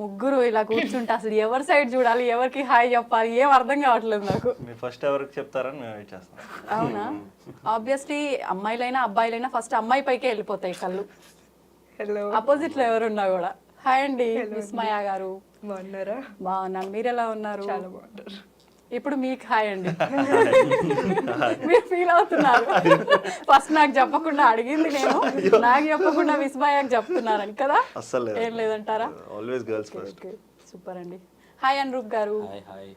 ముగ్గురు ఇలా కూర్చుంటే అసలు ఎవరి సైడ్ చూడాలి ఎవరికి హాయ్ చెప్పాలి ఏం అర్థం కావట్లేదు నాకు. మీరు ఫస్ట్ ఎవరికి చెప్తారని మేము వెయిట్ చేస్తాం. అవునా? ఆబ్వియస్లీ అమ్మాయిలైనా అబ్బాయిలైనా ఫస్ట్ అమ్మాయి పైకే వెళ్ళిపోతాయి కళ్ళు. హలో అపోజిట్లో ఎవరున్నా కూడా. హాయ్ అండి విస్మయ గారు. బాగున్నారా? బాగున్నాను. మీరు ఎలా ఉన్నారు? చాలా బాగున్నారు. ఇప్పుడు మీకు హాయ్ అండి. మీరు ఫీల్ అవుతున్నారు. ఫస్ట్ నాకు చెప్పకుండా అడిగింది నేను. నాకు చెప్పకుండా విస్మయాకి చెప్తున్నారని కదా? అస్సలు ఏం లేదంటారా? Always girls first okay super అండి. హాయ్ అనురూప్ గారు. హాయ్ హాయ్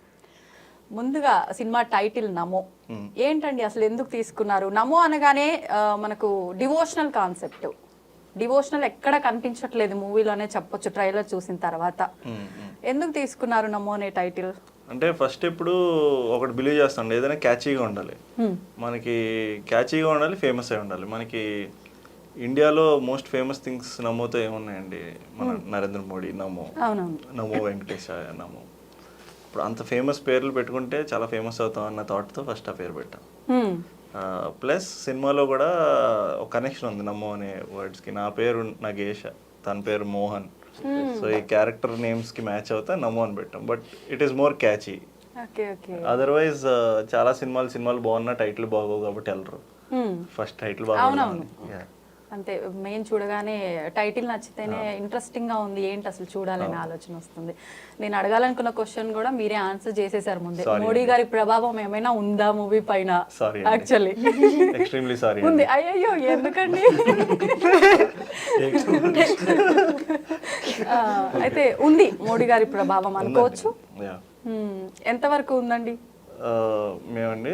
ముందుగా సినిమా టైటిల్ నమో. ఏంటండి అసలు ఎందుకు తీసుకున్నారు? నమో అనగానే మనకు డివోషనల్ కాన్సెప్ట్ డివోషనల్ ఎక్కడ కనిపించట్లేదు మూవీలోనే చెప్పొచ్చు ట్రైలర్ చూసిన తర్వాత. ఎందుకు తీసుకున్నారు నమో అనే టైటిల్? అంటే ఫస్ట్ ఇప్పుడు ఒకటి బిలీవ్ చేస్తాం ఏదైనా క్యాచీగా ఉండాలి. మనకి క్యాచీగా ఉండాలి ఫేమస్ అయి ఉండాలి. మనకి ఇండియాలో మోస్ట్ ఫేమస్ థింగ్స్ నమోతో ఏమున్నాయండి? మన నరేంద్ర మోడీ నమో. నమో వెంకటేశాయ నమో. ఇప్పుడు అంత ఫేమస్ పేర్లు పెట్టుకుంటే చాలా ఫేమస్ అవుతాం అన్న థాట్తో ఫస్ట్ ఆ పేరు పెట్టాం. ప్లస్ సినిమాలో కూడా ఒక కనెక్షన్ ఉంది నమో అనే వర్డ్స్కి. నా పేరు నగేష్ తన పేరు మోహన్. సో ఈ క్యారెక్టర్ నేమ్స్కి మ్యాచ్ అవుతా నమో అని పెట్టాం. But it is more catchy otherwise చాలా సినిమాలు సినిమాలు బాగున్నా టైటిల్ బాగోవు కాబట్టి వెళ్ళరు. ఫస్ట్ టైటిల్ బాగా. అంతే మెయిన్ చూడగానే టైటిల్ నచ్చితేనే ఇంట్రెస్టింగ్గా ఉంది. ఏంటి అసలు చూడాలనే ఆలోచన వస్తుంది. నేను అడగాలనుకున్న క్వశ్చన్ కూడా మీరే ఆన్సర్ చేసేసారు ముందే. మోడీ గారి ప్రభావం ఏమైనా ఉందా మూవీ పైన? యాక్చువల్లీ ఎక్స్ట్రీమ్లీ సారీ ఉంది. అయ్యయ్యో ఎందుకండి? అయితే ఉంది మోడీ గారి ప్రభావం అనుకోవచ్చు. ఎంతవరకు ఉందండి? మేమండి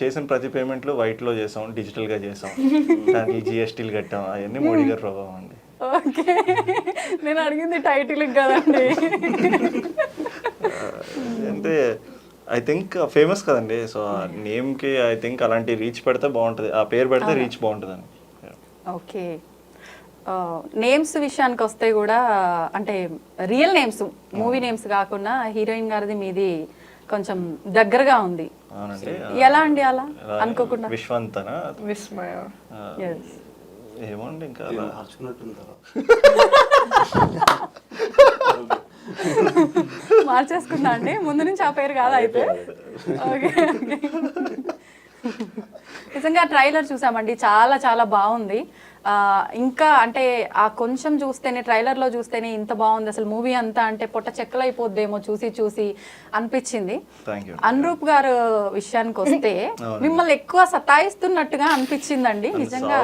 చేసిన ప్రతి పేమెంట్లు వైట్లో చేసాం డిజిటల్గా చేసాం. దానికి జిఎస్టీలు కట్టాం అవన్నీ మోడీ గారి ప్రభావం అండి. ఓకే. నేను అడిగింది టైటిల్ కదండి అంటే ఐ థింక్ ఫేమస్ కదండి. సో నేమ్కి ఐ థింక్ అలాంటి రీచ్ పెడితే బాగుంటుంది. ఆ పేరు పెడితే రీచ్ బాగుంటుందని ఓకే. నేమ్స్ విషయానికి వస్తే కూడా అంటే రియల్ నేమ్స్ మూవీ నేమ్స్ కాకుండా హీరోయిన్ గారిది మీది కొంచెం దగ్గరగా ఉంది. ఎలా అండి అలా? అనుకోకుండా. విశ్వంతన? విస్మయ. Yes. ఏమోండి ఇంకా మార్చేసుకున్నా అండి. ముందు నుంచి ఆ పేరు కాదా అయితే. ఓకే నిజంగా ట్రైలర్ చూసామండి. చాలా చాలా బాగుంది. ఇంకా అంటే ఆ కొంచెం చూస్తేనే ట్రైలర్లో చూస్తేనే ఇంత బాగుంది. అసలు మూవీ అంతా అంటే పొట్ట చెక్కలైపోద్దేమో చూసి చూసి అనిపించింది. అనురూప్ గారు విషయానికి వస్తే మిమ్మల్ని ఎక్కువ సతాయిస్తున్నట్టుగా అనిపించిందండి. నిజంగా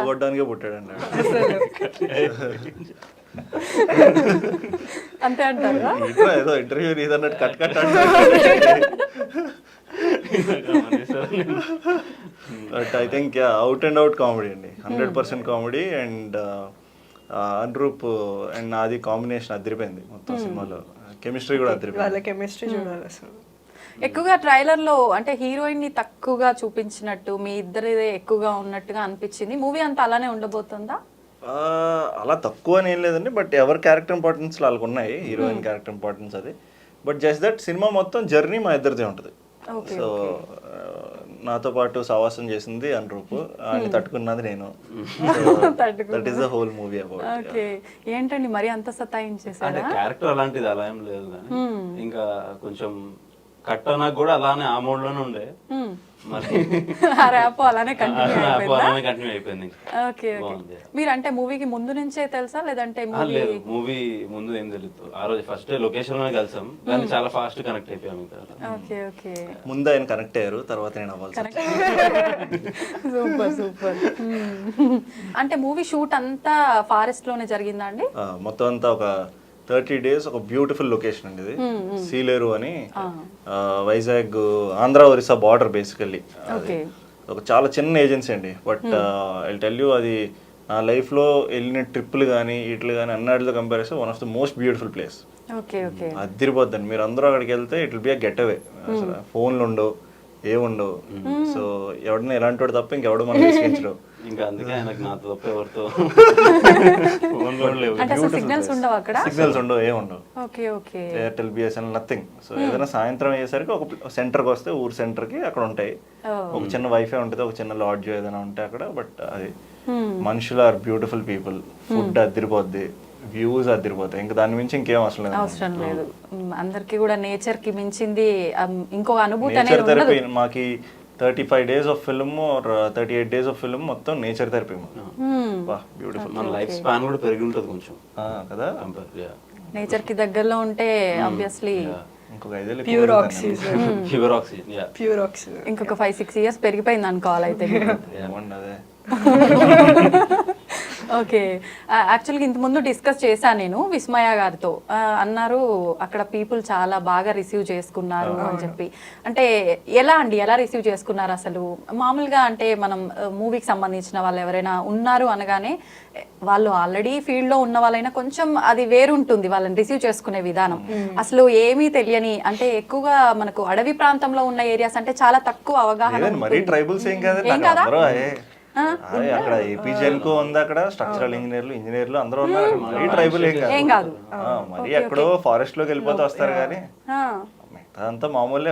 అంతే అంటారా? ఇట్లా ఏదో interview ఇదన్నట్టు cut cut but I think out and. Out comedy అండి hundred percent comedy and Anuroop and నాది కాంబినేషన్ అదిరిపోయింది మొత్తం సినిమాలో. కెమిస్ట్రీ కూడా అదిరిపోయింది. వాళ్ళ కెమిస్ట్రీ చూడాలి అసలు. ఎక్కువగా ట్రైలర్లో అంటే హీరోయిన్ని తక్కువగా చూపించినట్టు మీ ఇద్దరిదే ఎక్కువగా ఉన్నట్టుగా అనిపించింది. మూవీ అంతా అలానే ఉండబోతుందా? అలా తక్కువ అని ఏం లేదండి. బట్ ఎవరి క్యారెక్టర్ ఇంపార్టెన్స్ వాళ్ళకు ఉన్నాయి. హీరోయిన్ క్యారెక్టర్ ఇంపార్టెన్స్ అది. బట్ జస్ట్ దట్ సినిమా మొత్తం జర్నీ మా ఇద్దరిదే ఉంటుంది. సో నాతో పాటు సావాసం చేసింది అనురూప్. ఆయన తట్టుకున్నది నేను. That is the whole movie about okay. ఏంటండి మరి అంత అంటే సతాయించేసారా క్యారెక్టర్ అలాంటిది అలా ఏం లేదు కానీ ఇంకా కొంచెం కట్టనా కూడా అలానే ఆ మోడ్లోనే ఉండే. మరి ర్యాప్ అలానే కంటిన్యూ అలానే కంటిన్యూ అయిపోయింది. Okay okay. మీరు అంటే మూవీకి ముందు నుంచే తెలుసా? లేదంటే లేదు. మూవీ ముందు ఏం తెలియదు ఆ రోజు ఫస్ట్ లొకేషన్లోనే కలిసాం. కానీ చాలా ఫాస్ట్ కనెక్ట్ అయిపోయాం ఇంకా. Okay okay. ముందు ఆయన కనెక్ట్ అయ్యారు తర్వాత నేను వచ్చింది. Super super. అంటే మూవీ షూట్ అంతా ఫారెస్ట్లోనే జరిగిందా అండి? ఆ, మొత్తం అంతా ఒక థర్టీ డేస్ ఒక బ్యూటిఫుల్ లొకేషన్ అండి ఇది. సీలేరు అని వైజాగ్ ఆంధ్ర ఒరిస్సా బార్డర్ బేసికల్లీ. ఒక చాలా చిన్న ఏజెన్సీ అండి. బట్ ఐ టెల్ యూ అది నా లైఫ్లో వెళ్ళిన ట్రిప్పులు కానీ ఇట్లు కానీ అన్నిటితో కంపేర్ చేస్తే one of the most beautiful place అదిరిపోద్దండి. మీరు అందరూ అక్కడికి వెళ్తే it will be a get away ఫోన్లు ఉండవు ఏముండవు. సో ఎవడన్నా ఎలాంటి వాడు తప్ప ఇంకెవడు మనం విసిగించడు. ఇంకా అందుకే ఆయనకు నాతో తప్ప ఎవరితో అంటే అసలు సిగ్నల్స్ ఉండవు అక్కడ? సిగ్నల్స్ ఉండవు okay okay. Airtel BSN nothing so ఏదైనా సాయంత్రం అయ్యేసరికి ఒక సెంటర్కి వస్తే ఊరు సెంటర్కి అక్కడ ఉంటాయి. ఒక చిన్న వైఫై ఉంటుంది ఒక చిన్న లాడ్జ్ ఏదైనా ఉంటే అక్కడ బట్ అది మనుషులు ఆర్ బ్యూటిఫుల్ పీపుల్ ఫుడ్ అదిరిపోద్ది వ్యూస్ అదిరిపోతాయి. ఇంకా దాని మించి ఇంకేం అవసరం లేదు. అవసరం లేదు. మ్, అందరికీ కూడా నేచర్కి మించింది ఇంకో అనుభూతి అనేది మాకి thirty five days of film thirty eight days of film మొత్తం నేచర్ థెరపీ బా బ్యూటిఫుల్ మన లైఫ్ స్పాన్ కూడా పెరిగి ఉంటుంది కొంచెం. కదా? నేచర్కి దగ్గరలో ఉంటే ఆబ్వియస్లీ ఇంకొక ఐదేళ్ళు pure oxygen fever oxygen pure oxygen ఇంకొక ఫైవ్ సిక్స్ ఇయర్స్ పెరిగిపోయింది అనుకోవాలి అయితే. అదే. ఓకే. యాక్చువల్గా ఇంతకుముందు డిస్కస్ చేశాను నేను విస్మయ గారితో. అన్నారు అక్కడ పీపుల్ చాలా బాగా రిసీవ్ చేసుకున్నారు అని చెప్పి. అంటే ఎలా అండి? ఎలా రిసీవ్ చేసుకున్నారు అసలు? మామూలుగా అంటే మనం మూవీకి సంబంధించిన వాళ్ళు ఎవరైనా ఉన్నారు అనగానే వాళ్ళు ఆల్రెడీ ఫీల్డ్లో ఉన్న వాళ్ళైనా కొంచెం అది వేరుంటుంది వాళ్ళని రిసీవ్ చేసుకునే విధానం. అసలు ఏమీ తెలియని అంటే ఎక్కువగా మనకు అడవి ప్రాంతంలో ఉన్న ఏరియాస్ అంటే చాలా తక్కువ అవగాహన మరీ. ట్రైబల్స్ ఏం అక్కడ ఏపీజెన్కో ఉంది అక్కడ స్ట్రక్చరల్ ఇంజనీర్లు ఇంజనీర్లు అందరూ ఉన్నారు. మరీ ట్రైబల్ ఏం కాదు. మరీ ఎక్కడో ఫారెస్ట్లోకి వెళ్ళిపోతే వస్తారు కానీ అంతా మామూలే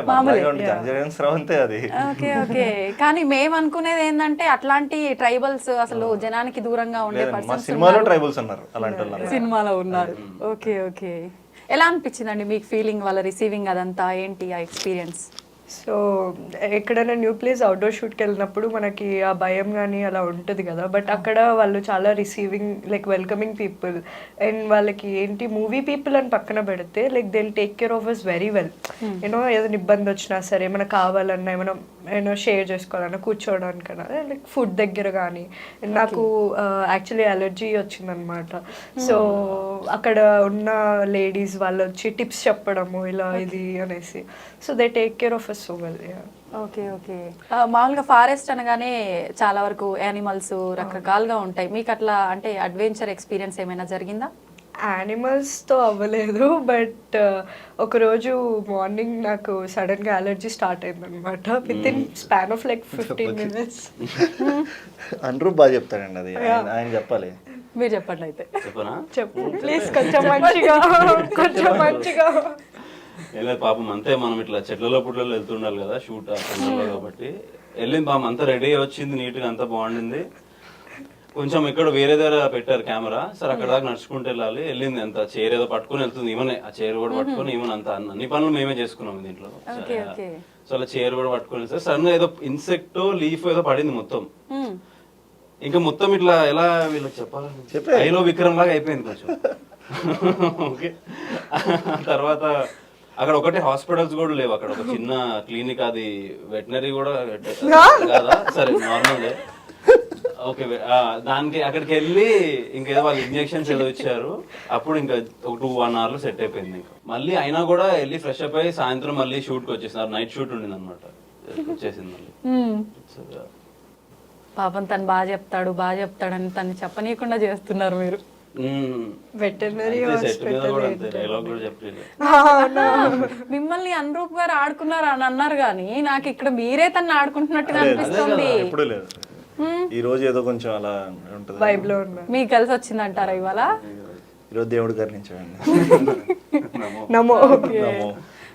అంతే అది. Okay okay. కానీ మేము అనుకునేది ఏంటంటే అట్లాంటి ట్రైబల్స్ అసలు జనానికి దూరంగా ఉండే సినిమాలో ట్రైబల్స్ ఉన్నారు అలాంటి సినిమాలో ఉన్నారు. Okay okay. ఎలా అనిపించిందండి మీకు ఫీలింగ్ వాళ్ళ రిసీవింగ్ అదంతా? ఏంటి ఆ ఎక్స్పీరియన్స్ సో ఎక్కడైనా న్యూ ప్లేస్ అవుట్డోర్ షూట్కి వెళ్ళినప్పుడు మనకి ఆ భయం కానీ అలా ఉంటుంది కదా. బట్ అక్కడ వాళ్ళు చాలా receiving like welcoming people and వాళ్ళకి ఏంటి మూవీ పీపుల్ అని పక్కన పెడితే like they take care of us very well you know ఏదైనా ఇబ్బంది వచ్చినా సరే ఏమైనా కావాలన్నా ఏమైనా ఏమైనా షేర్ చేసుకోవాలన్నా కూర్చోవడానికన్నా లైక్ ఫుడ్ దగ్గర కానీ నాకు యాక్చువల్లీ అలర్జీ వచ్చిందనమాట సో అక్కడ ఉన్న లేడీస్ వాళ్ళు వచ్చి టిప్స్ చెప్పడము ఇలా ఇది అనేసి. So they take care of us so well okay okay మామూలుగా ఫారెస్ట్ అనగానే చాలా వరకు యానిమల్స్ రకరకాలుగా ఉంటాయి. మీకు అట్లా అంటే అడ్వెంచర్ ఎక్స్పీరియన్స్ ఏమైనా జరిగిందా? యానిమల్స్తో అవ్వలేదు బట్ ఒకరోజు మార్నింగ్ నాకు సడన్గా అలర్జీ స్టార్ట్ అయిందనమాట with in span of like fifteen minutes Anuroop బాగా చెప్తాడండి అది. ఆయన- చెప్పాలి. మీరు చెప్పండి అయితే. చెప్పు. ప్లీజ్ కొంచెం మంచిగా కొంచెం మంచిగా. లేదు పాపం అంతే మనం ఇట్లా చెట్లలో పుట్లలో వెళ్తుండాలి కదా షూట్ ఆ టైంలో కాబట్టి. వెళ్ళింది పాపం అంతా రెడీ వచ్చింది నీట్గా అంతా బాగుండింది. కొంచెం ఇక్కడ వేరే దగ్గర పెట్టారు కెమెరా. సరే అక్కడ దాకా నడుచుకుంటూ వెళ్ళాలి. వెళ్ళింది అంత. చైర్ ఏదో పట్టుకుని వెళ్తుంది ఈమెనే. ఆ చైర్ కూడా పట్టుకుని ఈమెన్ అంత అన్ని పనులు మేమే చేసుకున్నాం దీంట్లో. Okay okay. సో అలా చైర్ కూడా పట్టుకుని సార్ సడన్ ఏదో ఇన్సెక్ట్ లీఫ్ ఏదో పడింది మొత్తం. ఇంకా మొత్తం ఇట్లా ఎలా వీళ్ళకి చెప్పాలి ఐలో విక్రమ్ లాగా అయిపోయింది కొంచెం. ఓకే. తర్వాత అక్కడ ఒకటే హాస్పిటల్స్ కూడా లేవు అక్కడ. ఒక చిన్న క్లినిక్ అది. వెటనరీ కూడా కాదా? సరే నార్మల్. ఓకే దానికి అక్కడికి వెళ్ళి ఇంకేదో వాళ్ళు ఇంజెక్షన్స్ ఏదో ఇచ్చారు. అప్పుడు ఇంకా ఒక టూ వన్ అవర్లో సెట్ అయిపోయింది ఇంకా. మళ్ళీ అయినా కూడా వెళ్ళి ఫ్రెష్ అప్ అయ్యి సాయంత్రం మళ్ళీ షూట్కి వచ్చేసినారు. నైట్ షూట్ ఉండింది అనమాట వచ్చేసింది మళ్ళీ. పాపం తను బాగా చెప్తాడు బాగా చెప్తాడని తను చెప్పనీయకుండా చేస్తున్నారు మీరు. వెటర్నరీ మిమ్మల్ని అనురూప్ గారు ఆడుకున్నారు అని అన్నారు కానీ నాకు ఇక్కడ మీరే తను ఆడుకుంటున్నట్టుగా అనిపిస్తుంది. ఈ రోజు ఏదో కొంచెం అలా ఉంటుంది. వైబ్లో ఉన్నా. మీకు కలిసి వచ్చిందంటారా ఇవాళ? ఈరోజు దేవుడు కరుణించాడండి. నమో. నమో.